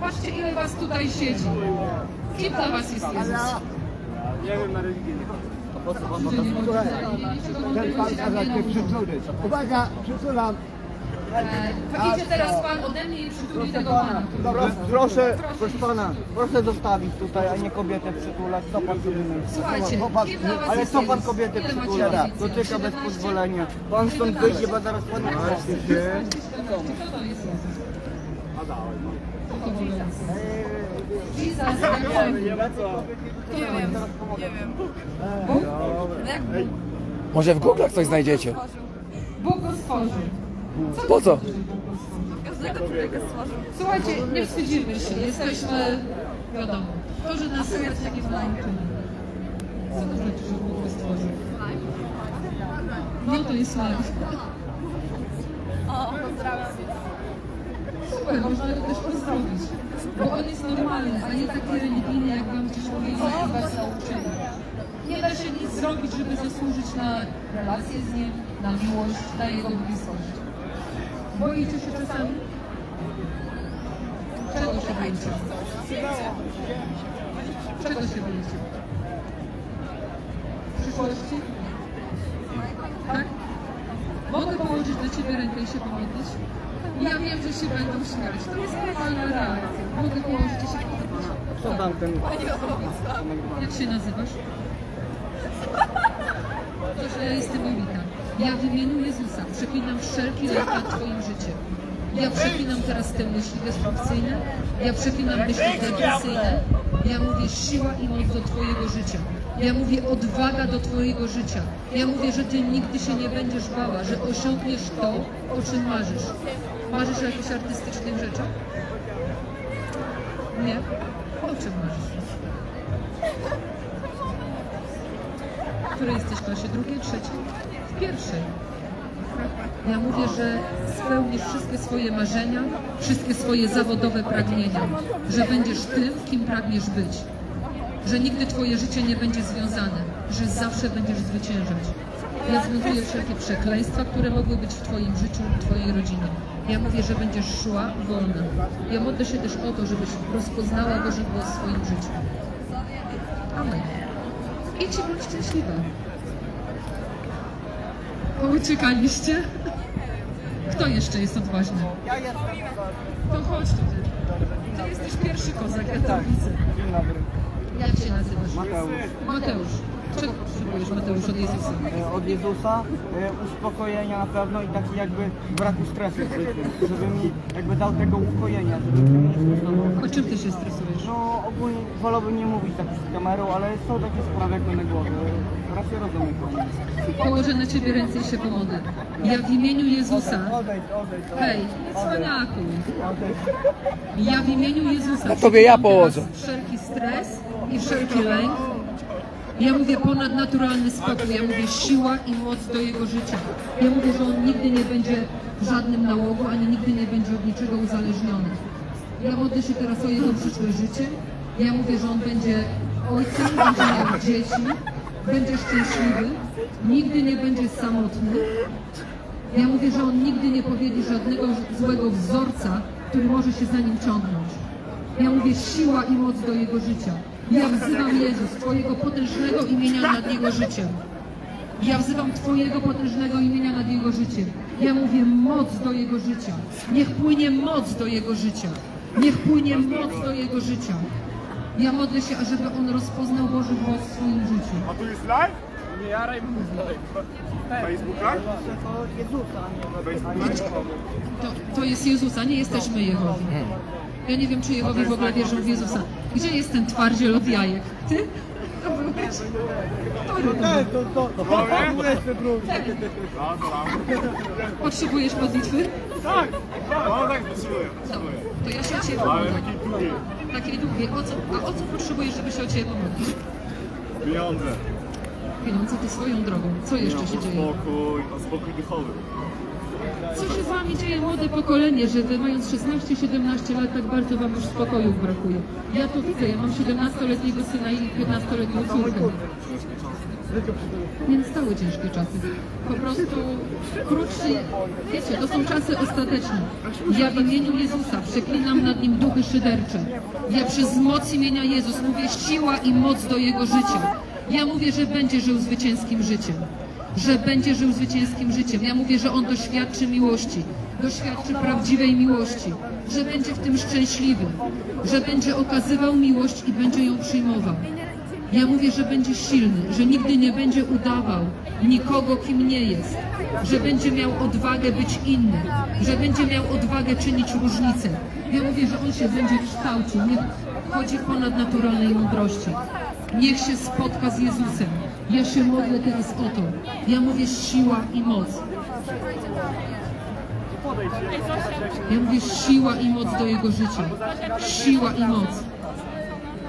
Patrzcie, ile was tutaj siedzi. Kim dla was jest Jezus? Nie wiem, na religię nie chodzę. Ten pan każe cię przytulić. Uwaga, przytulam. Idzie teraz pan ode mnie i przytuli tego pana. Dobra, proszę, proszę pana, proszę zostawić tutaj, a nie kobietę przytulać. Co pan sobie myśli? Słuchajcie, Popatrz, kim dla was ale jest co pan Jezus? kobietę Ile macie przytula? lat? Dotyka bez 17? pozwolenia. Pan stąd wyjdzie, bo zaraz pan nie Kto to jest Jezus? Kto to jest? Jesus, Nie ma co. Może w Google coś znajdziecie. Bóg go stworzył. Co Po co? Słuchajcie, nie wstydzimy się, jesteśmy, wiadomo, to, że nas słychać takie fajne. Co to znaczy, że Bóg go stworzył? No to jest live. Super, można go też pozdrowić. Bo on jest normalny, a nie taki religijny, jak wam gdzieś powiedzieli i was nauczyli. Nie da się nic zrobić, żeby zasłużyć na relację z nim, na miłość, na jego bliskość. Boicie się czasami? Czego się boicie? Czego się boicie? Przyszłości? Tak? Położyć dla Ciebie rękę i się pomodlić? Ja wiem, że się będą śmiać. To jest normalna reakcja. Mogę położyć i się pomodlić. Co tam ten... Jak się nazywasz? To, że ja jestem Jolita. Ja w imieniu Jezusa przeklinam wszelki lek nad Twoim życiem. Ja przeklinam teraz te myśli destrukcyjne, ja przeklinam myśli depresyjne, ja mówię siła i moc do Twojego życia. Ja mówię odwaga do Twojego życia. Ja mówię, że Ty nigdy się nie będziesz bała, że osiągniesz to, o czym marzysz. Marzysz o jakichś artystycznych rzeczach? Nie? O czym marzysz? W której jesteś klasie? Drugiej, trzeciej? W pierwszej. Ja mówię, że spełnisz wszystkie swoje marzenia, wszystkie swoje zawodowe pragnienia, że będziesz tym, kim pragniesz być, że nigdy Twoje życie nie będzie związane, że zawsze będziesz zwyciężać. Ja związuję wszelkie przekleństwa, które mogły być w Twoim życiu, w Twojej rodzinie. Ja mówię, że będziesz szła wolna. Ja modlę się też o to, żebyś rozpoznała Boży głos w swoim życiu. Amen. Idź i bądź szczęśliwa. Uciekaliście? Kto jeszcze jest odważny? Ja jestem... To chodź tutaj. Ty jesteś pierwszy kozak, ja to widzę. Jak się nazywasz? Mateusz. Mateusz. Czego potrzebujesz, Mateusz, od Jezusa? E, Od Jezusa e, uspokojenia na pewno i taki jakby braku stresu w życiu. Żeby mi jakby dał tego ukojenia, żeby mnie nie stresował. O czym ty się stresujesz? No ogólnie wolałbym nie mówić tak przed kamerą, ale są takie sprawy jak na głowie. Raczej rozumiem to. Położę na ciebie ręce i się pomodlę. Ja w imieniu Jezusa. Odejdź, odejdź, odejdź. Hej, cwaniaku. Odejdź. Ja w imieniu Jezusa. Na tobie ja położę. Wszelki stres i wszelki lęk. Ja mówię ponadnaturalny spokój, ja mówię siła i moc do jego życia. Ja mówię, że on nigdy nie będzie w żadnym nałogu, ani nigdy nie będzie od niczego uzależniony. Ja modlę się teraz o jego przyszłe życie. Ja mówię, że on będzie ojcem, będzie miał dzieci, będzie szczęśliwy, nigdy nie będzie samotny. Ja mówię, że on nigdy nie powiedzie żadnego złego wzorca, który może się za nim ciągnąć. Ja mówię siła i moc do jego życia. Ja wzywam Jezus, Twojego potężnego imienia nad jego życiem. Ja wzywam Twojego potężnego imienia nad jego życiem. Ja mówię moc do jego życia. Niech płynie moc do jego życia. Niech płynie moc do jego życia. Ja modlę się, ażeby on rozpoznał Boży głos w swoim życiu. A tu jest live? Nie, ja Rajmund live. Facebook live? To Jezusa? To, to jest Jezusa, nie jesteśmy Jehowi. Ja nie wiem, czy Jehowi w ogóle wierzą w Jezusa. Gdzie jest ten twardziel od jajek? Ty? To byłeś? Który to był? To, to, to, to. No, to tam. Potrzebujesz modlitwy? Tak, no tak potrzebuję, No, potrzebuję. to ja się o Ciebie Ale długi. Takiej długiej. O co, a o co potrzebujesz, żeby się o Ciebie pomodlić? Pieniądze. Pieniądze Ty swoją drogą. Co jeszcze się O dzieje? spokój, o spokój duchowy. Co się z Wami dzieje, młode pokolenie, że Wy mając 16-17 lat tak bardzo Wam już spokoju brakuje? Ja to widzę, ja mam 17-letniego syna i 15-letnią córkę. Więc stały ciężkie czasy. Po prostu krótszy, wiecie, to są czasy ostateczne. Ja w imieniu Jezusa przeklinam nad nim duchy szydercze. Ja przez moc imienia Jezus mówię siła i moc do jego życia. Ja mówię, że będzie żył zwycięskim życiem. Że będzie żył zwycięskim życiem. Ja mówię, że on doświadczy miłości. Doświadczy prawdziwej miłości. Że będzie w tym szczęśliwy. Że będzie okazywał miłość i będzie ją przyjmował. Ja mówię, że będzie silny, że nigdy nie będzie udawał nikogo, kim nie jest, że będzie miał odwagę być inny, że będzie miał odwagę czynić różnicę. Ja mówię, że on się będzie kształcił, niech chodzi w ponadnaturalnej mądrości. Niech się spotka z Jezusem. Ja się modlę teraz o to. Ja mówię siła i moc. Ja mówię siła i moc do jego życia. Siła i moc.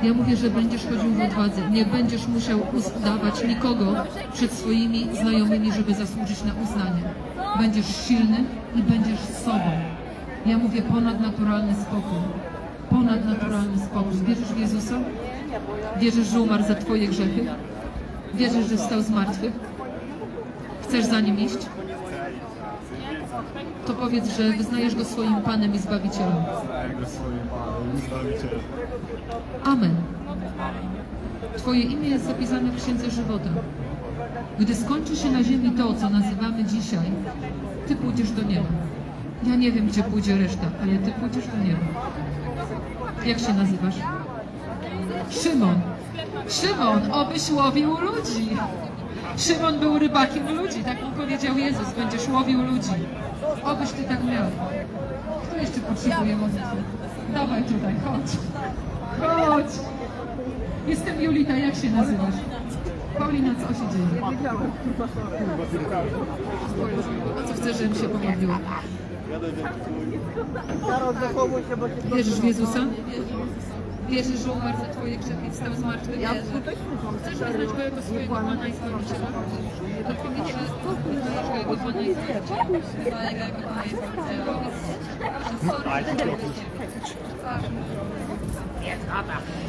Ja mówię, że będziesz chodził w odwadze. Nie będziesz musiał udawać nikogo przed swoimi znajomymi, żeby zasłużyć na uznanie. Będziesz silny i będziesz sobą. Ja mówię ponadnaturalny spokój. Ponadnaturalny spokój. Wierzysz w Jezusa? Wierzysz, że umarł za Twoje grzechy? Wierzysz, że wstał z martwych? Chcesz za Nim iść? To powiedz, że wyznajesz Go swoim Panem i Zbawicielem. Jego swoim Panem i Zbawicielem. Amen. Twoje imię jest zapisane w Księdze Żywota. Gdy skończy się na ziemi to, co nazywamy dzisiaj, Ty pójdziesz do nieba. Ja nie wiem, gdzie pójdzie reszta, ale Ty pójdziesz do nieba. Jak się nazywasz? Szymon. Szymon, obyś łowił ludzi. Szymon był rybakiem ludzi, tak mu powiedział Jezus, będziesz łowił ludzi. Obyś Ty tak miał. Kto jeszcze potrzebuje modlitwy? Dawaj tutaj, chodź. Chodź! Jestem Julita, jak się nazywasz? Paulina, co się dzieje? A co chcesz, żebym się pomodliła? Wierzysz w Jezusa? Wierzysz, że umarł za Twoje grzechy i wstał z martwych? Chcesz wyznać Go jako swojego Pana i Zbawiciela? To powiedz, że wyznajesz Go jako Pana i Zbawiciela. Wyznaję Go jako Pana i Zbawiciela.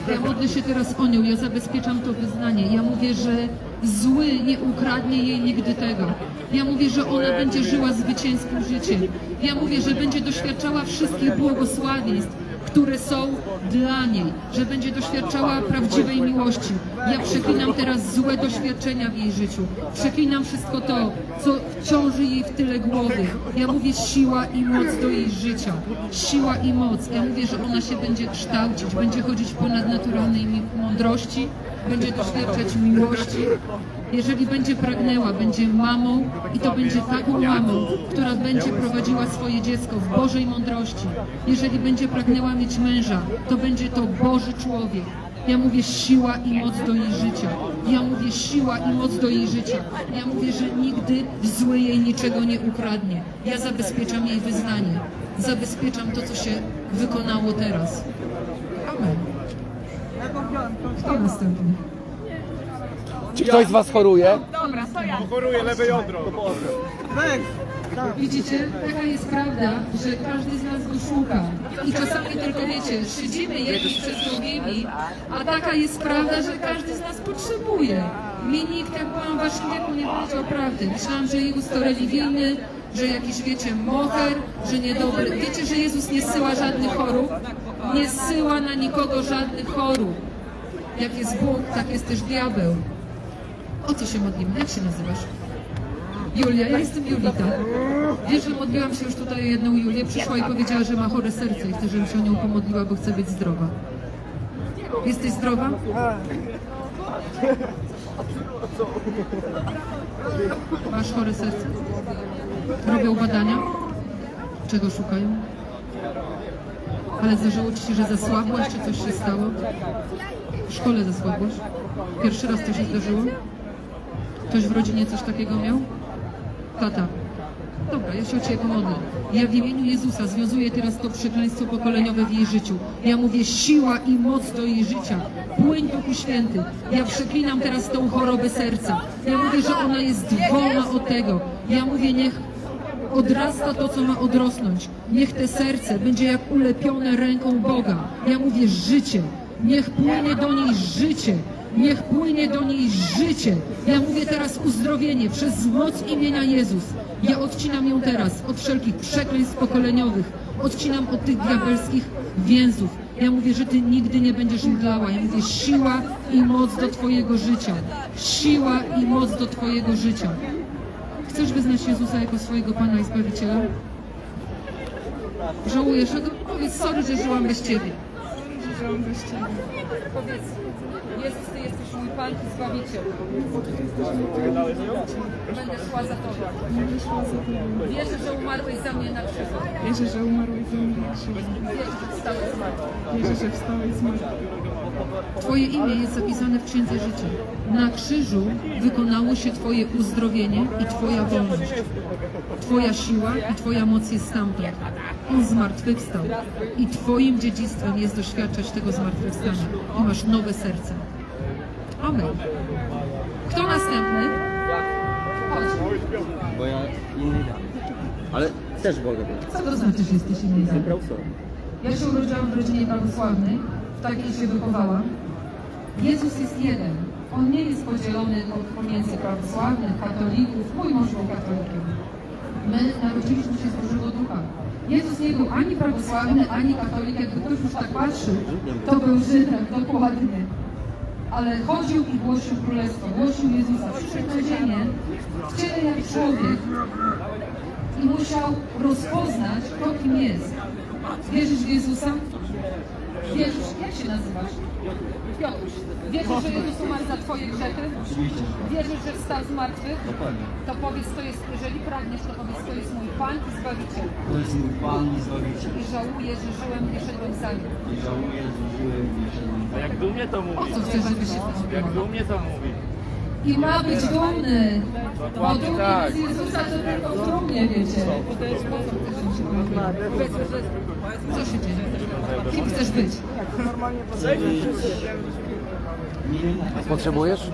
Ja modlę się teraz o nią, ja zabezpieczam to wyznanie. Ja mówię, że zły nie ukradnie jej nigdy tego. Ja mówię, że ona będzie żyła zwycięskim życiem. Ja mówię, że będzie doświadczała wszystkich błogosławieństw, które są dla niej, że będzie doświadczała prawdziwej miłości. Ja przeklinam teraz złe doświadczenia w jej życiu. Przeklinam wszystko to, co ciąży jej w tyle głowy. Ja mówię siła i moc do jej życia. Siła i moc. Ja mówię, że ona się będzie kształcić, będzie chodzić w ponadnaturalnej mi- mądrości, będzie doświadczać miłości. Jeżeli będzie pragnęła, będzie mamą i to będzie taką mamą, która będzie prowadziła swoje dziecko w Bożej mądrości. Jeżeli będzie pragnęła mieć męża, to będzie to Boży człowiek. Ja mówię siła i moc do jej życia. Ja mówię siła i moc do jej życia. Ja mówię, że nigdy zły jej niczego nie ukradnie. Ja zabezpieczam jej wyznanie. Zabezpieczam to, co się wykonało teraz. Kto następny? Czy ktoś z was choruje? Choruje lewe jądro. Weź! Widzicie, taka jest prawda, że każdy z nas go szuka. I czasami tylko wiecie, szydzimy jedni przez drugimi, a taka jest prawda, że każdy z nas potrzebuje. Mi nikt, jak byłam w waszym wieku, nie powiedział prawdy. Myślałam, że Jezus to religijny, że jakiś, wiecie, moher, że niedobry. Wiecie, że Jezus nie zsyła żadnych chorób? Nie zsyła na nikogo żadnych chorób. Jak jest Bóg, tak jest też diabeł. O co się modlimy? Jak się nazywasz? Julia, ja jestem Julita. Wiesz, że modliłam się już tutaj jedną Julię, przyszła i powiedziała, że ma chore serce i chcę, żebym się o nią pomodliła, bo chce być zdrowa. Jesteś zdrowa? Masz chore serce? Robią badania? Czego szukają? Ale zdarzyło Ci się, że zasłabłaś, czy coś się stało? W szkole zasłabłaś? Pierwszy raz to się zdarzyło? Ktoś w rodzinie coś takiego miał? Tata. Dobra, ja się o Ciebie pomodlę. Ja w imieniu Jezusa związuję teraz to przekleństwo pokoleniowe w jej życiu. Ja mówię siła i moc do jej życia. Płyń Duchu Święty. Ja przeklinam teraz tą chorobę serca. Ja mówię, że ona jest wolna od tego. Ja mówię, niech odrasta to, co ma odrosnąć. Niech te serce będzie jak ulepione ręką Boga. Ja mówię życie. Niech płynie do niej życie. Niech płynie do niej życie. Ja mówię teraz uzdrowienie przez moc imienia Jezus. Ja odcinam ją teraz od wszelkich przekleństw pokoleniowych. Odcinam od tych diabelskich więzów. Ja mówię, że Ty nigdy nie będziesz mdlała. Ja mówię siła i moc do Twojego życia. Siła i moc do Twojego życia. Chcesz wyznać Jezusa jako swojego Pana i Zbawiciela? Żałujesz, że powiedz sorry, że żyłam bez Ciebie. Bez Ciebie. Powiedz, Jezus, Ty jesteś mój Pan i Zbawiciel. Będę szła za Tobą. Będę szła za Tobą. Wierzę, że umarłeś za mnie na krzyżu. Wierzę, że umarłeś za mnie na krzyżu. Wierzę, że wstałeś z martwych. Wierzę, że wstałeś z martwych. Twoje imię jest zapisane w Księdze Życia. Na krzyżu wykonało się Twoje uzdrowienie i Twoja wolność. Twoja siła i Twoja moc jest stamtąd. On zmartwychwstał i Twoim dziedzictwem jest doświadczać tego zmartwychwstania. I masz nowe serce. Amen. Kto następny? Chodź. Bo ja inny dam. Ale też Boga. Co to znaczy, że jesteś inny? Sobie. Ja się urodziłam w rodzinie prawosławnej, w takiej się wychowałam. Jezus jest jeden. On nie jest podzielony od- pomiędzy prawosławnych, katolików. Mój mąż był katolikiem. My narodziliśmy się z Bożego Ducha. Jezus nie był ani prawosławny, ani katolik. Jakby ktoś już tak patrzył, to był Żydem, dokładnie. Ale chodził i głosił Królestwo, głosił Jezusa. Przyszedł na ziemię w ciele jak człowiek i musiał rozpoznać, kto kim jest. Wierzysz w Jezusa? Wierzysz, jak się nazywasz? Piotruś. Wierzysz, że Jezus umarł za Twoje grzechy? Oczywiście. Wierzysz, że wstał z martwych? To powiedz, to jest, jeżeli pragniesz, to powiedz, to jest mój Pan i Zbawiciel. To jest mój Pan i Zbawiciel. I żałuję, że żyłem, nie szedłem za nim. I żałuję, że żyłem i jeszcze A jak dumnie to O mówi. co chcesz, żeby się Jak dumnie to mówi. I ma być dumny. Bo dumny tak. z Jezusa to tylko w trumnie, wiecie. Powiedzmy, że... Co się dzieje? Kim chcesz być? Potrzebujesz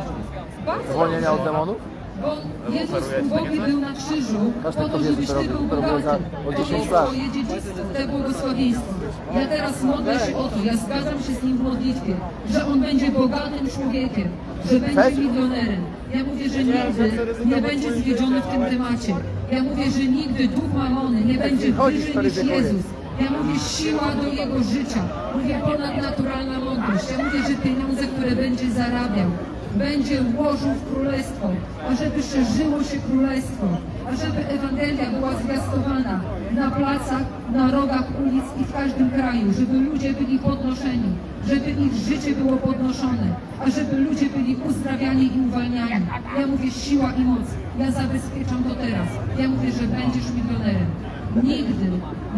zwolnienia od demonów? Bo Jezus ubogi był na krzyżu po Każdy to, to żebyś Ty był bogaty. o To 10 jest lat. Twoje dziedzictwo, te błogosławieństwo. Ja teraz modlę się o to, ja zgadzam się z Nim w modlitwie, że On będzie bogatym człowiekiem, że będzie milionerem. Ja mówię, że nigdy nie będzie zwiedziony w tym temacie. Ja mówię, że nigdy duch mamony nie będzie wyżej niż. Jezus. Ja mówię siła do jego życia. Mówię ponadnaturalna mądrość. Ja mówię, że pieniądze, które będzie zarabiał, będzie włożył w królestwo, ażeby szerzyło się królestwo, ażeby Ewangelia była zwiastowana na placach, na rogach ulic i w każdym kraju, żeby ludzie byli podnoszeni, żeby ich życie było podnoszone, a żeby ludzie byli uzdrawiani i uwalniani. Ja mówię siła i moc. Ja zabezpieczam to teraz. Ja mówię, że będziesz milionerem. Nigdy,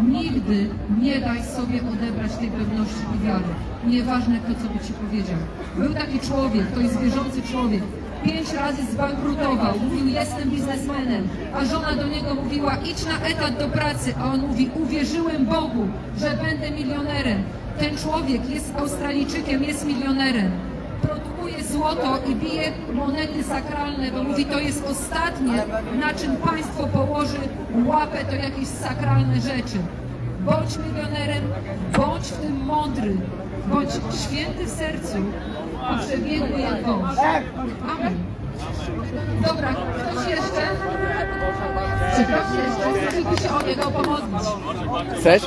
nigdy nie daj sobie odebrać tej pewności i wiary. Nieważne kto co by ci powiedział. Był taki człowiek, to jest wierzący człowiek. Pięć razy zbankrutował, mówił jestem biznesmenem, a żona do niego mówiła idź na etat do pracy, a on mówi uwierzyłem Bogu, że będę milionerem. Ten człowiek jest Australijczykiem, jest milionerem produkuje złoto i bije monety sakralne, bo mówi, to jest ostatnie, na czym państwo położy łapę, to jakieś sakralne rzeczy. Bądź milionerem, bądź w tym mądry, bądź święty w sercu, a przebiegły jak wąż. Amen. Dobra, ktoś jeszcze? Czy ktoś jeszcze? Chcieliby się o niego pomodlić. Chcesz?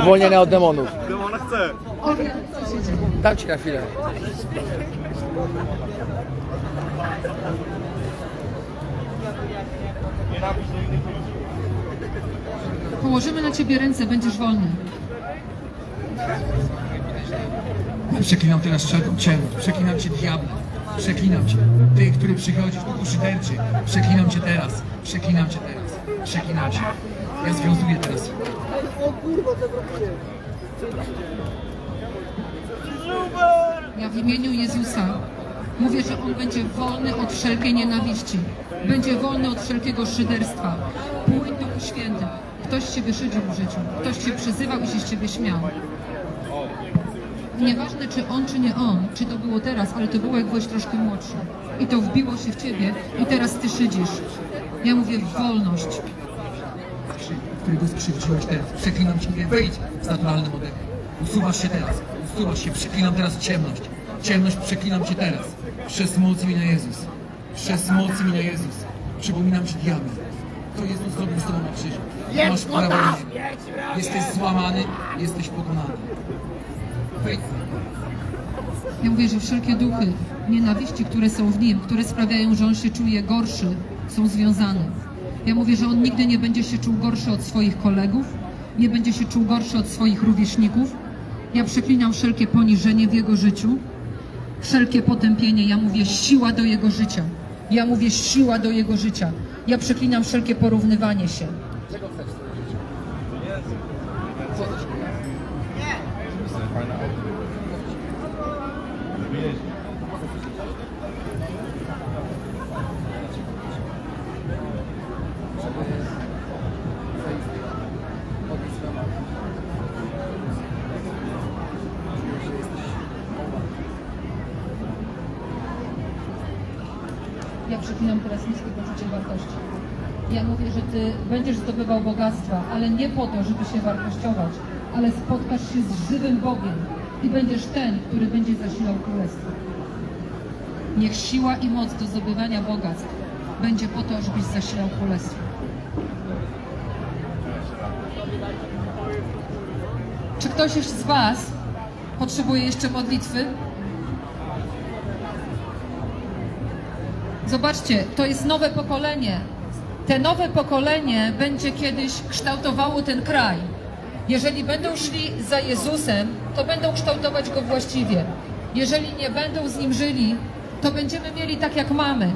Uwolnienia od demonów. Demona chce. Co? Dam ci na chwilę. Położymy na ciebie ręce, będziesz wolny. Przeklinam teraz ciemność, przeklinam Cię diabła, przeklinam Cię. Ty, który przychodzisz w duchu szyderczy, przeklinam Cię teraz, przeklinam Cię teraz, przeklinam Cię. Ja związuję teraz. Ja w imieniu Jezusa mówię, że On będzie wolny od wszelkiej nienawiści. Będzie wolny od wszelkiego szyderstwa. Płyń Duchu Święty. Ktoś Ciebie szydził w życiu. Ktoś Cię przyzywał i się z Ciebie śmiał. Nieważne czy on, czy nie on, czy to było teraz, ale to było jak byłeś troszkę młodszy. I to wbiło się w Ciebie i teraz Ty szydzisz. Ja mówię wolność. Którego skrzywdziłeś teraz, przeklinam Cię, mówię, wyjdź z naturalnym oddechem. Usuwasz się teraz, usuwasz się, przeklinam teraz ciemność. Ciemność, przeklinam Cię teraz. Przez moc imienia Jezus. Przez moc imienia Jezus. Przypominam Ci diabeł. To Jezus zrobił z Tobą na krzyżu. Masz prawo. Jesteś złamany, jesteś pokonany. Wejdź. Ja mówię, że wszelkie duchy nienawiści, które są w nim, które sprawiają, że on się czuje gorszy, są związane. Ja mówię, że on nigdy nie będzie się czuł gorszy od swoich kolegów, nie będzie się czuł gorszy od swoich rówieśników. Ja przeklinam wszelkie poniżenie w jego życiu, wszelkie potępienie. Ja mówię siła do jego życia. Ja mówię siła do jego życia. Ja przeklinam wszelkie porównywanie się. Ja przeklinam teraz niskie poczucie wartości. Ja mówię, że Ty będziesz zdobywał bogactwa, ale nie po to, żeby się wartościować, ale spotkasz się z żywym Bogiem i będziesz ten, który będzie zasilał królestwo. Niech siła i moc do zdobywania bogactw będzie po to, żebyś zasilał królestwo. Czy ktoś z Was potrzebuje jeszcze modlitwy? Zobaczcie, to jest nowe pokolenie. Te nowe pokolenie będzie kiedyś kształtowało ten kraj. Jeżeli będą szli za Jezusem, to będą kształtować go właściwie. Jeżeli nie będą z nim żyli, to będziemy mieli tak jak mamy.